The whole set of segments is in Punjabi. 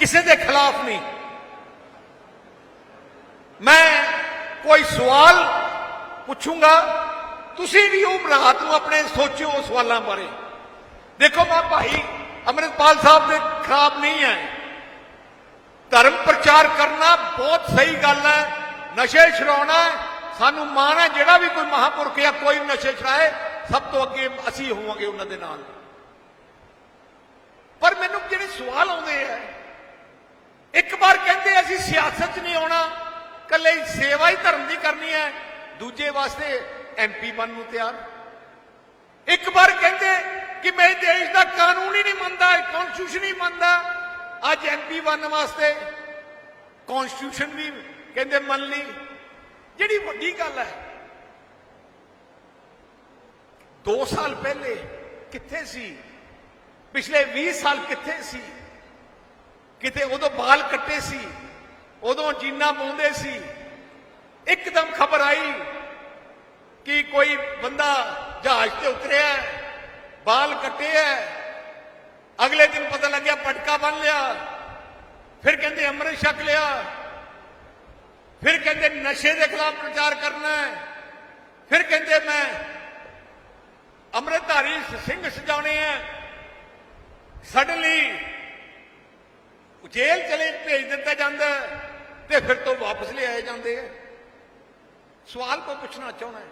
ਕਿਸੇ ਦੇ ਖਿਲਾਫ ਨਹੀਂ ਮੈਂ ਕੋਈ ਸਵਾਲ ਪੁੱਛੂੰਗਾ ਤੁਸੀਂ ਵੀ ਉਹ ਰਾਤ ਨੂੰ ਆਪਣੇ ਸੋਚਿਓ ਉਹ ਸਵਾਲਾਂ ਬਾਰੇ ਦੇਖੋ ਮੈਂ ਭਾਈ ਅਮਰਿਤਪਾਲ ਸਾਹਿਬ ਦੇ ਖਿਲਾਫ ਨਹੀਂ ਹੈ ਧਰਮ ਪ੍ਰਚਾਰ ਕਰਨਾ ਬਹੁਤ ਸਹੀ ਗੱਲ ਹੈ ਨਸ਼ੇ ਛਡਾਉਣਾ ਸਾਨੂੰ ਮਾਣ ਹੈ ਜਿਹੜਾ ਵੀ ਕੋਈ ਮਹਾਪੁਰਖ ਜਾਂ ਕੋਈ ਵੀ ਨਸ਼ੇ ਛਡਾਏ ਸਭ ਤੋਂ ਅੱਗੇ ਅਸੀਂ ਹੋਵਾਂਗੇ ਉਹਨਾਂ ਦੇ ਨਾਲ ਪਰ ਮੈਨੂੰ ਜਿਹੜੇ ਸਵਾਲ ਆਉਂਦੇ ਆ ਇੱਕ ਵਾਰ ਕਹਿੰਦੇ ਅਸੀਂ ਸਿਆਸਤ 'ਚ ਨਹੀਂ ਆਉਣਾ ਕੱਲੇ ਸੇਵਾ ਹੀ ਧਰਮ ਦੀ ਕਰਨੀ ਹੈ, ਦੂਜੇ ਵਾਸਤੇ ਐਮਪੀ ਬਣਨ ਨੂੰ ਤਿਆਰ। ਇੱਕ ਵਾਰ ਕਹਿੰਦੇ ਕਿ ਮੈਂ ਦੇਸ਼ ਦਾ ਕਾਨੂੰਨ ਹੀ ਨਹੀਂ ਮੰਨਦਾ ਕਨਸਟੀਟਿਊਸ਼ਨ ਹੀ ਮੰਨਦਾ, ਅੱਜ ਐਮਪੀ ਬਣਨ ਵਾਸਤੇ ਕਨਸਟੀਟਿਊਸ਼ਨ ਵੀ ਕਹਿੰਦੇ ਮੰਨ ਲਈ। ਜਿਹੜੀ ਵੱਡੀ ਗੱਲ ਹੈ 2 ਸਾਲ ਪਹਿਲੇ ਕਿੱਥੇ ਸੀ? ਪਿਛਲੇ 20 ਸਾਲ ਕਿੱਥੇ ਸੀ? ਕਿਤੇ ਉਦੋਂ ਬਾਲ ਕੱਟੇ ਸੀ, ਉਦੋਂ ਜੀਨਾ ਪਾਉਂਦੇ ਸੀ। ਇੱਕਦਮ ਖਬਰ ਆਈ ਕਿ ਕੋਈ ਬੰਦਾ ਜਹਾਜ਼ ਤੇ ਉਤਰਿਆ ਬਾਲ ਕੱਟੇ ਹੈ। ਅਗਲੇ ਦਿਨ ਪਤਾ ਲੱਗਿਆ ਪਟਕਾ ਬੰਨ ਲਿਆ। ਫਿਰ ਕਹਿੰਦੇ ਅੰਮ੍ਰਿਤ ਛਕ ਲਿਆ। ਫਿਰ ਕਹਿੰਦੇ ਨਸ਼ੇ ਦੇ ਖਿਲਾਫ ਪ੍ਰਚਾਰ ਕਰਨਾ ਹੈ। ਫਿਰ ਕਹਿੰਦੇ ਮੈਂ ਅੰਮ੍ਰਿਤਧਾਰੀ ਸਿੰਘ ਸਜਾਉਣੇ ਆ ਸਡਨਲੀ ਜੇਲ੍ਹ ਚਲੇ ਭੇਜ ਦਿੱਤਾ ਜਾਂਦਾ ਤੇ ਫਿਰ ਤੋਂ ਵਾਪਸ ਲਿਆਏ ਜਾਂਦੇ ਆ। ਸਵਾਲ ਕੋਈ ਪੁੱਛਣਾ ਚਾਹੁੰਦਾ ਹੈ?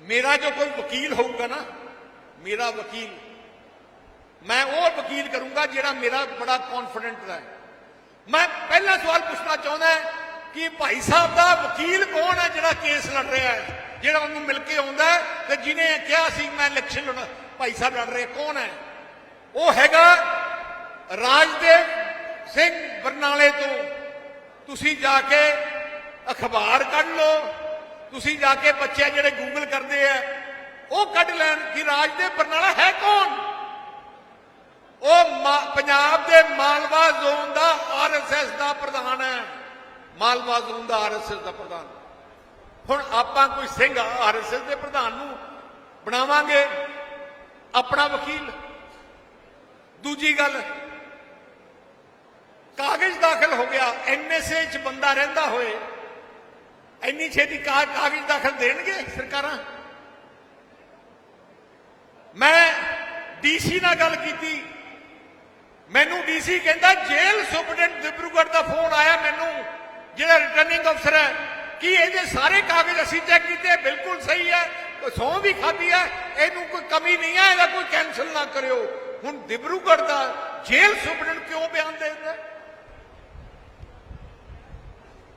ਮੇਰਾ ਜੋ ਕੋਈ ਵਕੀਲ ਹੋਊਗਾ ਨਾ, ਮੇਰਾ ਵਕੀਲ, ਮੈਂ ਉਹ ਵਕੀਲ ਕਰੂੰਗਾ ਜਿਹੜਾ ਮੇਰਾ ਬੜਾ ਕੌਨਫੀਡੈਂਟ ਹੈ। ਮੈਂ ਪਹਿਲਾ ਸਵਾਲ ਪੁੱਛਣਾ ਚਾਹੁੰਦਾ ਕਿ ਭਾਈ ਸਾਹਿਬ ਦਾ ਵਕੀਲ ਕੌਣ ਹੈ ਜਿਹੜਾ ਕੇਸ ਲੜ ਰਿਹਾ ਹੈ? ਜਿਹੜਾ ਉਹਨੂੰ ਮਿਲ ਕੇ ਆਉਂਦਾ ਤੇ ਜਿਹਨੇ ਕਿਹਾ ਸੀ ਮੈਂ ਇਲੈਕਸ਼ਨ ਲੜਨਾ ਭਾਈ ਸਾਹਿਬ ਲੜ ਰਹੇ ਕੌਣ ਹੈ? ਉਹ ਹੈਗਾ ਰਾਜਦੇਵ ਸਿੰਘ ਬਰਨਾਲੇ ਤੋਂ। ਤੁਸੀਂ ਜਾ ਕੇ ਅਖਬਾਰ ਕੱਢ ਲਓ। ਤੁਸੀਂ ਜਾ ਕੇ ਬੱਚੇ ਜਿਹੜੇ ਗੂਗਲ ਕਰਦੇ ਆ, ਉਹ ਕੱਢ ਲੈਣ ਕਿ ਰਾਜਦੇਵ ਬਰਨਾਲਾ ਹੈ ਕੌਣ? ਉਹ ਪੰਜਾਬ ਦੇ ਮਾਲਵਾ ਜ਼ੋਨ ਦਾ ਆਰਐਸਐਸ ਦਾ ਪ੍ਰਧਾਨ ਹੈ। ਮਾਲਵਾ ਜ਼ੋਨ ਦਾ ਆਰਐਸਐਸ ਦਾ ਪ੍ਰਧਾਨ। ਹੁਣ ਆਪਾਂ ਕੋਈ ਸਿੰਘ ਆਰਐਸਐਸ ਦੇ ਪ੍ਰਧਾਨ ਨੂੰ ਬਣਾਵਾਂਗੇ। ਆਪਣਾ ਵਕੀਲ ਦੂਜੀ ਗੱਲ, ਕਾਗਜ਼ ਦਾਖਲ ਹੋ ਗਿਆ ਐਨਐਸਏ ਚ ਬੰਦਾ ਰਹਿੰਦਾ ਹੋਏ, ਇੰਨੀ ਛੇਤੀ ਕਾਗਜ਼ ਦਾਖਲ ਦੇਣਗੇ ਸਰਕਾਰਾਂ? ਮੈਂ ਡੀਸੀ ਨਾਲ ਗੱਲ ਕੀਤੀ, ਮੈਨੂੰ ਡੀਸੀ ਕਹਿੰਦਾ, ਜੇਲ੍ਹ ਸੁਪਰਡੈਂਟ ਦਿਬਰੂਗੜ੍ਹ ਦਾ ਫੋਨ ਆਇਆ ਮੈਨੂੰ, ਜਿਹੜਾ ਰਿਟਰਨਿੰਗ ਅਫਸਰ ਹੈ, ਕਿ ਇਹਦੇ ਸਾਰੇ ਕਾਗਜ਼ ਅਸੀਂ ਚੈੱਕ ਕੀਤੇ, ਬਿਲਕੁਲ ਸਹੀ ਹੈ, ਸੌ ਵੀ ਖਾਧੀ ਹੈ, ਇਹਨੂੰ ਕੋਈ ਕਮੀ ਨਹੀਂ ਹੈ, ਇਹਦਾ ਕੋਈ ਕੈਨਸਲ ਨਾ ਕਰਿਓ। ਹੁਣ ਦਿਬਰੂਗੜ੍ਹ ਦਾ ਜੇਲ੍ਹ ਸੁਪਰਡੈਂਟ ਕਿਉਂ ਬਿਆਨ ਦੇ ਦਿੰਦਾ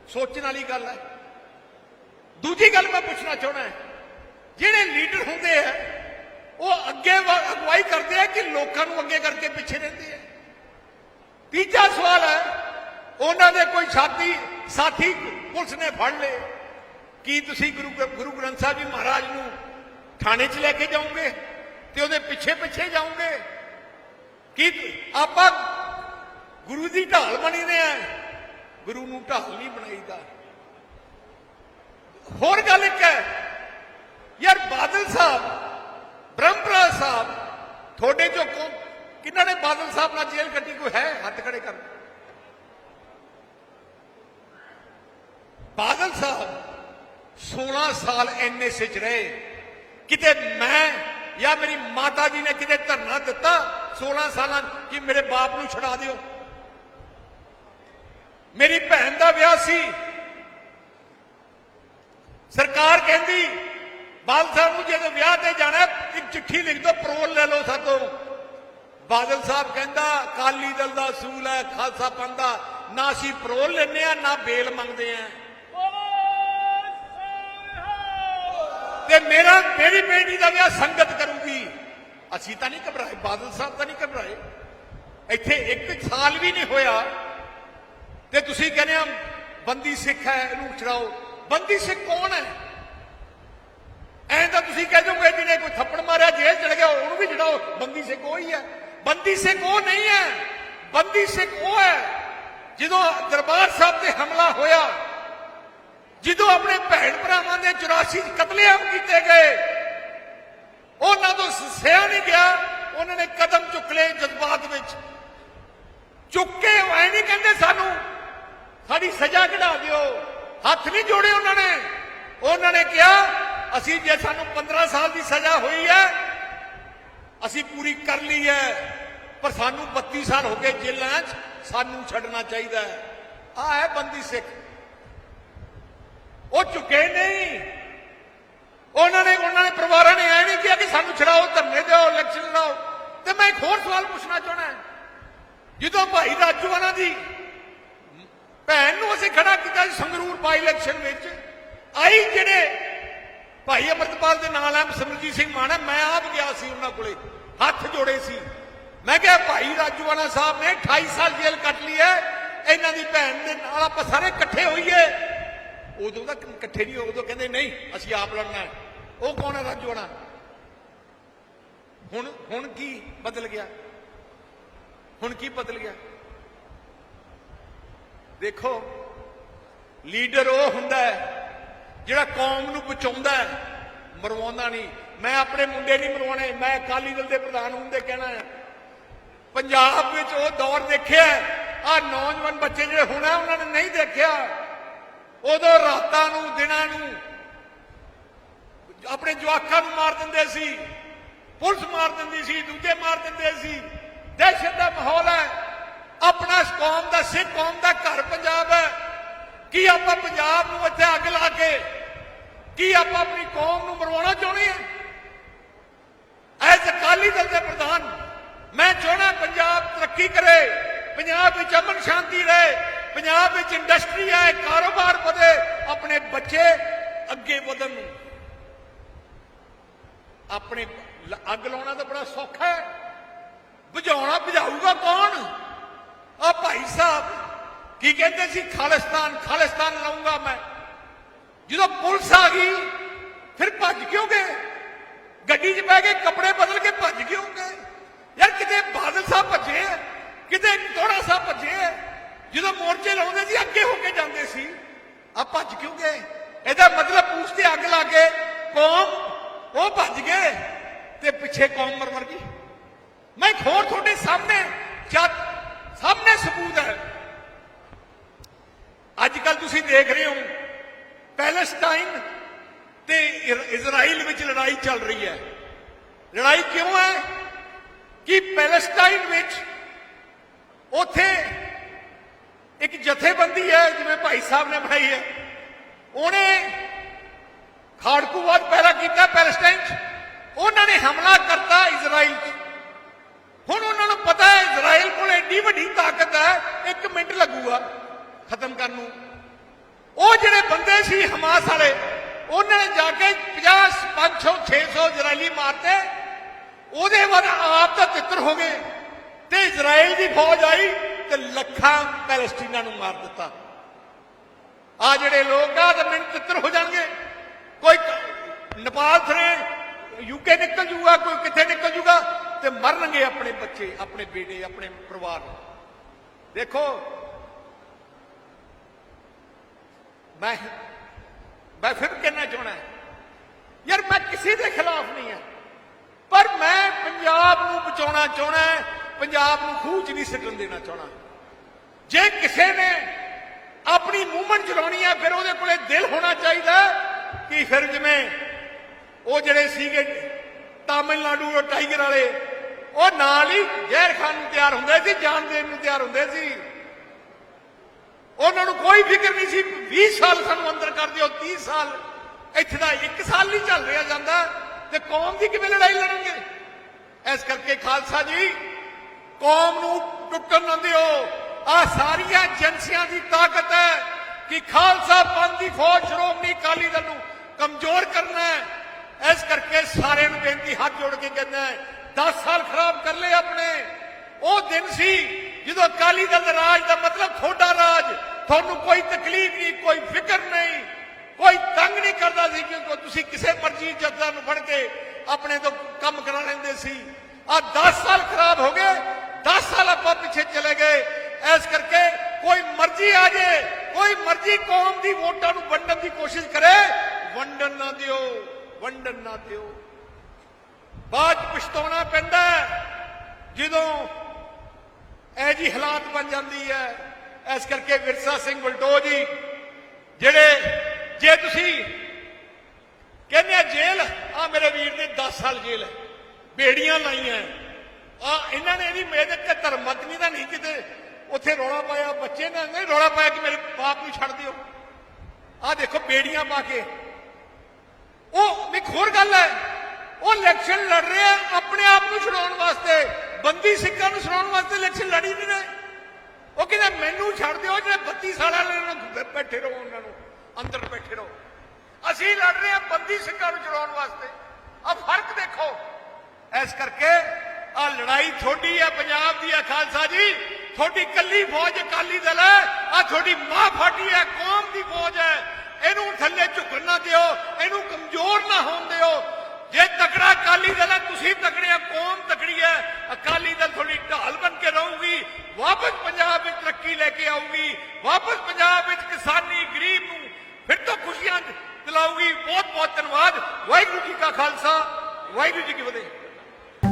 ਸੋਚਣ ਵਾਲੀ ਗੱਲ ਹੈ। ਦੂਜੀ ਗੱਲ ਮੈਂ ਪੁੱਛਣਾ ਚਾਹੁੰਦਾ ਹਾਂ। ਜਿਹੜੇ ਲੀਡਰ ਹੁੰਦੇ ਆ, ਉਹ ਅੱਗੇ ਅਗਵਾਈ ਕਰਦੇ ਆ ਕਿ ਲੋਕਾਂ ਨੂੰ ਅੱਗੇ ਕਰਕੇ ਪਿੱਛੇ ਰਹਿੰਦੇ ਆ? ਤੀਜਾ ਸਵਾਲ ਹੈ, ਉਹਨਾਂ ਦੇ ਕੋਈ ਸਾਥੀ ਸਾਥੀ ਪੁਲਿਸ ਨੇ ਫੜ ਲਏ। ਕੀ ਤੁਸੀਂ ਗੁਰੂ ਗੁਰੂ ਗ੍ਰੰਥ ਸਾਹਿਬ ਜੀ ਮਹਾਰਾਜ ਨੂੰ ਥਾਣੇ 'ਚ ਲੈ ਕੇ ਜਾਓਗੇ ਤੇ ਉਹਦੇ ਪਿੱਛੇ ਪਿੱਛੇ ਕੀ ਆਪਾਂ ਗੁਰੂ ਦੀ ਢਾਲ ਬਣੀਦੇ ਆ ਗੁਰੂ ਨੂੰ ਢਾਲ ਨਹੀਂ ਬਣਾਈਦਾ ਹੋਰ ਗੱਲ ਇੱਕ ਹੈ ਯਾਰ ਬਾਦਲ ਸਾਹਿਬ ਬ੍ਰਹਮਪੁਰਾ ਸਾਹਿਬ ਤੁਹਾਡੇ ਚੋਂ ਕੌਣ ਕਿਹਨਾਂ ਨੇ ਬਾਦਲ ਸਾਹਿਬ ਨਾਲ ਜੇਲ੍ਹ ਕੱਟੀ ਕੋਈ ਹੈ ਹੱਥ ਖੜੇ ਕਰ ਬਾਦਲ ਸਾਹਿਬ 16 ਸਾਲ ਐਨਐਸਏ ਚ ਰਹੇ ਕਿਤੇ ਮੈਂ ਜਾਂ ਮੇਰੀ ਮਾਤਾ ਜੀ ਨੇ ਕਿਤੇ ਧਰਨਾ ਦਿੱਤਾ 16 ਸਾਲਾਂ ਕਿ ਮੇਰੇ ਬਾਪ ਨੂੰ ਛੁਡਾ ਦਿਓ। ਮੇਰੀ ਭੈਣ ਦਾ ਵਿਆਹ ਸੀ। ਸਰਕਾਰ ਕਹਿੰਦੀ, ਬਾਦਲ ਸਾਹਿਬ ਨੂੰ ਜਦੋਂ ਵਿਆਹ ਤੇ ਜਾਣਾ, ਇੱਕ ਚਿੱਠੀ ਲਿਖ ਦਿਓ ਪਰੋਲ ਲੈ ਲਓ ਸਾਤੋਂ। ਬਾਦਲ ਸਾਹਿਬ ਕਹਿੰਦਾ ਕਾਲੀ ਦਲ ਦਾ ਅਸੂਲ ਹੈ, ਖਾਲਸਾ ਪੰਥ ਦਾ। ਨਾ ਅਸੀਂ ਪਰੋਲ ਲੈਨੇ ਆ ਨਾ ਬੇਲ ਮੰਗਦੇ ਆ ਤੇ ਮੇਰਾ, ਮੇਰੀ ਬੇਟੀ ਦਾ ਵਿਆਹ ਸੰਗਤ ਕਰੂਗੀ। ਅਸੀਂ ਤਾਂ ਨਹੀਂ ਘਬਰਾਏ, ਬਾਦਲ ਸਾਹਿਬ ਤਾਂ ਨਹੀਂ ਘਬਰਾਏ। ਇੱਥੇ ਇੱਕ ਸਾਲ ਵੀ ਨਹੀਂ ਹੋਇਆ। ਤੇ ਤੁਸੀਂ ਕਹਿੰਦੇ ਆ, ਬੰਦੀ ਸਿੱਖ ਹੈ, ਇਹਨੂੰ ਛਡਾਓ। ਬੰਦੀ ਸਿੱਖ ਕੌਣ ਹੈ? ਐਂ ਤਾਂ ਤੁਸੀਂ ਕਹਿ ਦੋਗੇ ਜਿਹਨੇ ਕੋਈ ਥੱਪੜ ਮਾਰਿਆ, ਜੇਲ੍ਹ ਚੜ ਗਿਆ, ਉਹਨੂੰ ਵੀ ਛਡਾਓ। ਬੰਦੀ ਸਿੱਖ ਉਹ ਹੀ ਹੈ। ਬੰਦੀ ਸਿੱਖ ਉਹ ਨਹੀਂ ਹੈ। ਬੰਦੀ ਸਿੱਖ ਉਹ ਹੈ, ਜਦੋਂ ਦਰਬਾਰ ਸਾਹਿਬ ਤੇ ਹਮਲਾ ਹੋਇਆ, ਜਦੋਂ ਆਪਣੇ ਭੈਣ ਭਰਾਵਾਂ ਦੇ 84 ਕਤਲੇਆਮ ਕੀਤੇ ਗਏ ਨਹੀਂ ਗਿਆ ਉਹਨਾਂ ਨੇ ਕਦਮ ਚੁੱਕ ਲਏ ਜਜ਼ਬਾਤ ਵਿੱਚ। ਚੁੱਕ ਕੇ ਐ ਨਹੀਂ ਕਹਿੰਦੇ ਸਾਨੂੰ, ਸਾਡੀ ਸਜ਼ਾ ਕਢਾ ਦਿਓ। ਹੱਥ ਨਹੀਂ ਜੋੜੇ ਉਹਨਾਂ ਨੇ। ਉਹਨਾਂ ਨੇ ਕਿਹਾ, ਅਸੀਂ ਜੇ ਸਾਨੂੰ 15 ਸਾਲ ਦੀ ਸਜ਼ਾ ਹੋਈ ਹੈ, ਅਸੀਂ ਪੂਰੀ ਕਰ ਲਈ ਹੈ, ਪਰ ਸਾਨੂੰ 32 ਸਾਲ ਹੋ ਗਏ ਜੇਲ੍ਹਾਂ 'ਚ, ਸਾਨੂੰ ਛੱਡਣਾ ਚਾਹੀਦਾ ਹੈ। ਆ ਹੈ ਬੰਦੀ ਸਿੱਖ। ਉਹ ਚੁਕੇ ਨਹੀਂ। ਉਹਨਾਂ ਨੇ ਉਹਨਾਂ ਨੇ ਪਰਿਵਾਰਾਂ ਨੇ ਐ ਨਹੀਂ ਕਿਹਾ ਕਿ ਸਾਨੂੰ ਛਡਾਓ, ਧਰਨੇ ਦਿਓ ਇਲੈਕਸ਼ਨ ਲੜਾਓ। ਤੇ ਮੈਂ ਇੱਕ ਹੋਰ ਸਵਾਲ ਪੁੱਛਣਾ ਚਾਹਣਾ ਜਦੋਂ ਭਾਈ ਰਾਜੂਆਣਾ ਦੀ ਭੈਣ ਨੂੰ ਅਸੀਂ ਖੜਾ ਕੀਤਾ ਸੀ ਸੰਗਰੂਰ ਬਾਈ ਇਲੈਕਸ਼ਨ ਵਿੱਚ, ਆਈ ਜਿਹੜੇ ਭਾਈ ਅਮਰਤਪਾਲ ਦੇ ਨਾਲ ਆ ਸਿਮਰਜੀਤ ਸਿੰਘ ਮਾਣਾ ਮੈਂ ਆਪ ਗਿਆ ਸੀ ਉਹਨਾਂ ਕੋਲੇ, ਹੱਥ ਜੋੜੇ ਸੀ। ਮੈਂ ਕਿਹਾ, ਭਾਈ ਰਾਜੂਵਾਲਾ ਸਾਹਿਬ ਨੇ 28 ਸਾਲ ਜੇਲ੍ਹ ਕੱਟ ਲਈ ਹੈ, ਇਹਨਾਂ ਦੀ ਭੈਣ ਦੇ ਨਾਲ ਆਪਾਂ ਸਾਰੇ ਇਕੱਠੇ ਹੋਈਏ। ਉਦੋਂ ਤਾਂ ਇਕੱਠੇ ਨਹੀਂ ਉਦੋਂ ਕਹਿੰਦੇ, ਨਹੀਂ, ਅਸੀਂ ਆਪ ਲੜਨਾ ਹੈ। ਉਹ ਕੌਣ ਹੈ ਰਾਜੂਆਣਾ ਹੁਣ? ਹੁਣ ਕੀ ਬਦਲ ਗਿਆ? ਹੁਣ ਕੀ ਬਦਲ ਗਿਆ? ਦੇਖੋ, ਲੀਡਰ ਉਹ ਹੁੰਦਾ ਹੈ ਜਿਹੜਾ ਕੌਮ ਨੂੰ ਬਚਾਉਂਦਾ ਹੈ, ਮਰਵਾਉਂਦਾ ਨਹੀਂ। ਮੈਂ ਆਪਣੇ ਮੁੰਡੇ ਨਹੀਂ ਮਰਵਾਉਣੇ, ਮੈਂ ਅਕਾਲੀ ਦਲ ਦੇ ਪ੍ਰਧਾਨ ਹੁੰਦੇ ਕਹਿਣਾ ਹੈ। ਪੰਜਾਬ ਵਿੱਚ ਉਹ ਦੌਰ ਦੇਖਿਆ ਆ ਨੌਜਵਾਨ ਬੱਚੇ ਜਿਹੜੇ ਹੋਣਾ ਉਹਨਾਂ ਨੇ ਨਹੀਂ ਦੇਖਿਆ। ਉਦੋਂ ਰਾਤਾਂ ਨੂੰ, ਦਿਨਾਂ ਨੂੰ ਆਪਣੇ ਜਵਾਕਾਂ ਨੂੰ ਮਾਰ ਦਿੰਦੇ ਸੀ। ਪੁਲਿਸ ਮਾਰ ਦਿੰਦੀ ਸੀ, ਦੂਜੇ ਮਾਰ ਦਿੰਦੇ ਸੀ। ਦਹਿਸ਼ਤ ਦਾ ਮਾਹੌਲ ਹੈ। ਆਪਣਾ ਕੌਮ ਦਾ, ਸਿੱਖ ਕੌਮ ਦਾ ਘਰ ਪੰਜਾਬ ਹੈ। ਕੀ ਆਪਾਂ ਪੰਜਾਬ ਨੂੰ ਇੱਥੇ ਅੱਗ ਲਾ ਕੇ, ਕੀ ਆਪਾਂ ਆਪਣੀ ਕੌਮ ਨੂੰ ਮਰਵਾਉਣਾ ਚਾਹੁੰਦੇ ਹਾਂ? ਐਸ ਅਕਾਲੀ ਦਲ ਦੇ ਪ੍ਰਧਾਨ, ਮੈਂ ਚਾਹਣਾ ਪੰਜਾਬ ਤਰੱਕੀ ਕਰੇ, ਪੰਜਾਬ ਵਿੱਚ ਅਮਨ ਸ਼ਾਂਤੀ ਰਹੇ। ਪੰਜਾਬ ਵਿੱਚ ਇੰਡਸਟਰੀ ਆਏ ਕਾਰੋਬਾਰ ਵਧੇ, ਆਪਣੇ ਬੱਚੇ ਅੱਗੇ ਵਧਣ। ਆਪਣੇ ਅੱਗ ਲਾਉਣਾ ਤਾਂ ਬੜਾ ਸੌਖਾ ਹੈ। ਬੁਝਾਉਣਾ ਬੁਝਾਊਗਾ ਕੌਣ? ਆ ਭਾਈ ਸਾਹਿਬ, ਕੀ ਕਹਿੰਦੇ ਸੀ? ਖਾਲਿਸਤਾਨ ਖਾਲਿਸਤਾਨ ਲਾਉਂਗਾ ਮੈਂ। ਜਦੋਂ ਪੁਲਿਸ ਆ ਗਈ, ਫਿਰ ਭੱਜ ਕਿਉਂ ਗਏ? ਗੱਡੀ 'ਚ ਬਹਿ ਕੇ ਕੱਪੜੇ ਬਦਲ ਕੇ ਭੱਜ ਕਿਉਂ ਗਏ? ਯਾਰ ਕਿਤੇ ਬਾਦਲ ਸਾਹਿਬ ਭੱਜੇ ਕਿਤੇ ਟੋੜਾ ਸਾਹਿਬ ਭੱਜੇ ਜਦੋਂ ਮੋਰਚੇ ਲਾਉਂਦੇ ਸੀ ਅੱਗੇ ਹੋ ਕੇ ਜਾਂਦੇ ਸੀ। ਆ ਭੱਜ ਕਿਉਂ ਗਏ? ਇਹਦਾ ਮਤਲਬ ਪੂਛ ਤੇ ਅੱਗ ਲਾ ਕੇ ਕੌਮ ਉਹ ਭੱਜ ਗਏ ਤੇ ਪਿੱਛੇ ਕੌਮ ਮਰ ਮਰ ਗਈ। ਮੈਂ ਹੋਰ ਤੁਹਾਡੇ ਸਾਹਮਣੇ ਜਦ ਸਾਹਮਣੇ ਸਬੂਤ ਹੈ। ਅੱਜ ਕੱਲ ਤੁਸੀਂ ਦੇਖ ਰਹੇ ਹੋ ਪੈਲਸਟਾਈਨ ਤੇ ਇਜ਼ਰਾਈਲ ਵਿੱਚ ਲੜਾਈ ਚੱਲ ਰਹੀ ਹੈ। ਲੜਾਈ ਕਿਉਂ ਹੈ? ਕਿ ਪੈਲਸਟਾਈਨ ਵਿੱਚ ਉਥੇ ਇੱਕ ਜਥੇਬੰਦੀ ਹੈ, ਜਿਵੇਂ ਭਾਈ ਸਾਹਿਬ ਨੇ ਬਣਾਈ ਹੈ। ਉਹਨੇ ਖਾੜਕੂਵਾਦ ਪੈਦਾ ਕੀਤਾ ਪੈਲਸਟਾਈਨ 'ਚ। ਉਹਨਾਂ ਨੇ ਹਮਲਾ ਕਰਤਾ ਇਜ਼ਰਾਈਲ 'ਚ। ਹੁਣ ਉਹਨਾਂ ਨੂੰ ਪਤਾ ਹੈ, ਇਜ਼ਰਾਈਲ ਕੋਲ ਐਡੀ ਵੱਡੀ ਤਾਕਤ ਹੈ, ਇੱਕ ਮਿੰਟ ਲੱਗੂਗਾ ਖਤਮ ਕਰਨ ਨੂੰ। ਉਹ ਜਿਹੜੇ ਬੰਦੇ ਸੀ ਹਮਾਸ ਵਾਲੇ, ਉਹਨਾਂ ਨੇ ਜਾ ਕੇ 50 500 600 ਇਜ਼ਰਾਈਲੀ ਮਾਰਤੇ। ਉਹਦੇ ਬਾਅਦ ਆਪ ਤਾਂ ਤਿੱਤਰ ਹੋ ਗਏ। ਤੇ ਇਜ਼ਰਾਈਲ ਦੀ ਫੌਜ ਆਈ। ਤੇ ਲੱਖਾਂ ਪੈਲਸਟੀਨਾ ਨੂੰ ਮਾਰ ਦਿੱਤਾ। ਆ ਜਿਹੜੇ ਲੋਕ ਆ ਤੇ ਮਿੰਟ ਤਿੱਤਰ ਹੋ ਜਾਣਗੇ। ਕੋਈ ਕ- ਨੇਪਾਲ ਥਰੇ ਯੂਕੇ ਨਿਕਲ ਜੂਗਾ ਕੋਈ ਕਿੱਥੇ ਨਿਕਲ ਜੂਗਾ ਤੇ ਮਰਨਗੇ ਆਪਣੇ ਬੱਚੇ ਆਪਣੇ ਬੇਟੇ ਆਪਣੇ ਪਰਿਵਾਰ ਦੇਖੋ ਮੈਂ ਮੈਂ ਫਿਰ ਕਹਿਣਾ ਚਾਹਣਾ ਯਾਰ ਮੈਂ ਕਿਸੇ ਦੇ ਖਿਲਾਫ ਨਹੀਂ ਹਾਂ ਪਰ ਮੈਂ ਪੰਜਾਬ ਨੂੰ ਬਚਾਉਣਾ ਚਾਹਣਾ ਹੈ, ਪੰਜਾਬ ਨੂੰ ਖੂਹ 'ਚ ਨਹੀਂ ਸਿੱਟਣ ਦੇਣਾ ਚਾਹਣਾ। ਜੇ ਕਿਸੇ ਨੇ ਆਪਣੀ ਮੂਵਮੈਂਟ ਚਲਾਉਣੀ ਹੈ ਫਿਰ ਉਹਦੇ ਕੋਲੇ ਦਿਲ ਹੋਣਾ ਚਾਹੀਦਾ ਕਿ ਫਿਰ ਜਿਵੇਂ ਉਹ ਜਿਹੜੇ ਸੀਗੇ ਤਾਮਿਲਨਾਡੂ ਦੇ ਟਾਈਗਰ ਵਾਲੇ, ਉਹ ਨਾਲ ਹੀ ਜ਼ਹਿਰ ਖਾਨ ਨੂੰ ਤਿਆਰ ਹੁੰਦੇ ਸੀ, ਜਾਨ ਦੇਣ ਨੂੰ ਤਿਆਰ ਹੁੰਦੇ ਸੀ। ਉਹਨਾਂ ਨੂੰ ਕੋਈ ਫਿਕਰ ਨਹੀਂ ਸੀ 20 ਸਾਲ ਸਾਨੂੰ ਅੰਦਰ ਕਰ ਦਿਓ 30 ਸਾਲ, ਇੱਥੇ ਦਾ 1 ਸਾਲ ਨਹੀਂ ਚੱਲ ਰਿਹਾ ਜਾਂਦਾ, ਤੇ ਕੌਮ ਦੀ ਕਿਵੇਂ ਲੜਾਈ ਲੜਨਗੇ? ਇਸ ਕਰਕੇ ਖਾਲਸਾ ਜੀ ਕੌਮ ਨੂੰ ਟੁੱਟਣ ਨਾ ਦਿਓ। ਆ ਸਾਰੀਆਂ ਏਜੰਸੀਆਂ ਦੀ ਤਾਕਤ ਹੈ ਕਿ ਖਾਲਸਾ ਪੰਥ ਦੀ ਫੌਜ ਸ਼੍ਰੋਮਣੀ ਅਕਾਲੀ ਦਲ ਨੂੰ ਕਮਜ਼ੋਰ ਕਰਨਾ ਹੈ। ਇਸ ਕਰਕੇ ਸਾਰਿਆਂ ਨੂੰ ਬੇਨਤੀ, ਹੱਥ ਜੋੜ ਕੇ ਕਹਿੰਦਾ ਹੈ 10 ਸਾਲ ਖਰਾਬ ਕਰ ਲਏ ਆਪਣੇ। ਉਹ ਦਿਨ ਸੀ ਜਦੋਂ ਅਕਾਲੀ ਦਲ ਦੇ ਰਾਜ ਦਾ ਮਤਲਬ ਤੁਹਾਡਾ ਰਾਜ। ਤੁਹਾਨੂੰ ਕੋਈ ਤਕਲੀਫ ਨਹੀਂ, ਕੋਈ ਫਿਕਰ ਨਹੀਂ, ਕੋਈ ਤੰਗ ਨਹੀਂ ਕਰਦਾ ਸੀ ਕਿਉਂਕਿ ਤੁਸੀਂ ਕਿਸੇ ਮਰਜ਼ੀ ਜੱਦਾਂ ਨੂੰ ਫੜ ਕੇ ਆਪਣੇ ਤੋਂ ਕੰਮ ਕਰਾ ਲੈਂਦੇ ਸੀ। ਆ 10 ਸਾਲ ਖਰਾਬ ਹੋ ਗਏ 10 ਸਾਲ ਆਪਾਂ ਪਿੱਛੇ ਚਲੇ ਗਏ ਇਸ ਕਰਕੇ ਕੋਈ ਮਰਜ਼ੀ ਆ ਜੇ ਕੋਈ ਮਰਜ਼ੀ ਕੌਮ ਦੀ ਵੋਟਾਂ ਨੂੰ ਵੰਡਣ ਦੀ ਕੋਸ਼ਿਸ਼ ਕਰੇ ਵੰਡਣ ਨਾ ਦਿਓ ਵੰਡਣ ਨਾ ਦਿਓ ਬਾਅਦ 'ਚ ਪਛਤਾਉਣਾ ਪੈਂਦਾ ਜਦੋਂ ਇਹ ਜੀ ਹਾਲਾਤ ਬਣ ਜਾਂਦੀ ਹੈ ਇਸ ਕਰਕੇ ਵਿਰਸਾ ਸਿੰਘ ਬਲਟੋ ਜੀ ਜਿਹੜੇ ਜੇ ਤੁਸੀਂ ਕਹਿੰਦੇ ਆ ਜੇਲ੍ਹ ਆ ਮੇਰੇ ਵੀਰ ਨੇ 10 ਸਾਲ ਜੇਲ੍ਹ ਹੈ ਬੇੜੀਆਂ ਲਾਈਆਂ ਆ, ਇਹਨਾਂ ਨੇ ਇਹਦੀ ਮੇਰੇ ਤੇ ਧਰਮ ਪਤਨੀ ਦਾ ਨਹੀਂ ਕਿਤੇ ਉੱਥੇ ਰੌਲਾ ਪਾਇਆ। ਬੱਚੇ ਨੇ ਨਹੀਂ ਰੌਲਾ ਪਾਇਆ ਕਿ ਮੇਰੇ ਬਾਪ ਨੂੰ ਛੱਡ ਦਿਓ। ਆ ਦੇਖੋ ਬੇੜੀਆਂ ਪਾ ਕੇ। ਉਹ ਇੱਕ ਹੋਰ ਗੱਲ ਹੈ, ਉਹ ਇਲੈਕਸ਼ਨ ਲੜ ਰਹੇ ਆ ਆਪਣੇ ਆਪ ਨੂੰ ਛਡਾਉਣ ਵਾਸਤੇ। ਬੰਦੀ ਸਿੱਖਾਂ ਨੂੰ ਛਡਾਉਣ ਵਾਸਤੇ ਇਲੈਕਸ਼ਨ ਲੜੀ ਨਹੀਂ ਨੇ। ਉਹ ਕਹਿੰਦਾ, ਮੈਨੂੰ ਛੱਡ ਦਿਓ, ਜਿਹੜੇ 32 ਸਾਲਾਂ ਵਾਲੇ ਬੈਠੇ ਰਹੋ, ਉਹਨਾਂ ਨੂੰ ਅੰਦਰ ਬੈਠੇ ਰਹੋ। ਅਸੀਂ ਲੜ ਰਹੇ ਹਾਂ ਬੰਦੀ ਸਿੰਘਾਂ ਨੂੰ ਛੁਡਾਉਣ ਵਾਸਤੇ। ਆ ਫ਼ਰਕ ਦੇਖੋ। ਇਸ ਕਰਕੇ ਆ ਲੜਾਈ ਥੋੜੀ ਹੈ ਪੰਜਾਬ ਦੀ ਆ ਖਾਲਸਾ ਜੀ। ਤੁਹਾਡੀ ਕੱਲੀ ਫੌਜ ਅਕਾਲੀ ਦਲ ਹੈ, ਆ ਤੁਹਾਡੀ ਮਾਂ ਫਾਟੀ ਹੈ, ਕੌਮ ਦੀ ਫੌਜ ਹੈ। ਇਹਨੂੰ ਥੱਲੇ ਝੁਕਣ ਨਾ ਦਿਓ, ਇਹਨੂੰ ਕਮਜ਼ੋਰ ਨਾ ਹੋਣ ਦਿਓ। ਜੇ ਤਕੜਾ ਅਕਾਲੀ ਦਲ ਹੈ, ਤੁਸੀਂ ਤਕੜੇ ਆ, ਕੌਮ ਤਕੜੀ ਹੈ। ਅਕਾਲੀ ਦਲ ਤੁਹਾਡੀ ਢਾਲ ਬਣ ਕੇ ਰਹੂਗੀ, ਵਾਪਸ ਪੰਜਾਬ ਵਿੱਚ ਤਰੱਕੀ ਲੈ ਕੇ ਆਊਗੀ, ਵਾਪਸ ਪੰਜਾਬ ਵਿੱਚ ਕਿਸਾਨੀ ਗਰੀਬ ਨੂੰ ਫਿਰ ਤੋਂ ਖੁਸ਼ੀਆਂ ਦਿਲਾਊਗੀ। ਬਹੁਤ ਬਹੁਤ ਧੰਨਵਾਦ। ਵਾਹਿਗੁਰੂ ਜੀ ਕਾ ਖਾਲਸਾ, ਵਾਹਿਗੁਰੂ ਜੀ ਕੀ ਫਤਿਹ।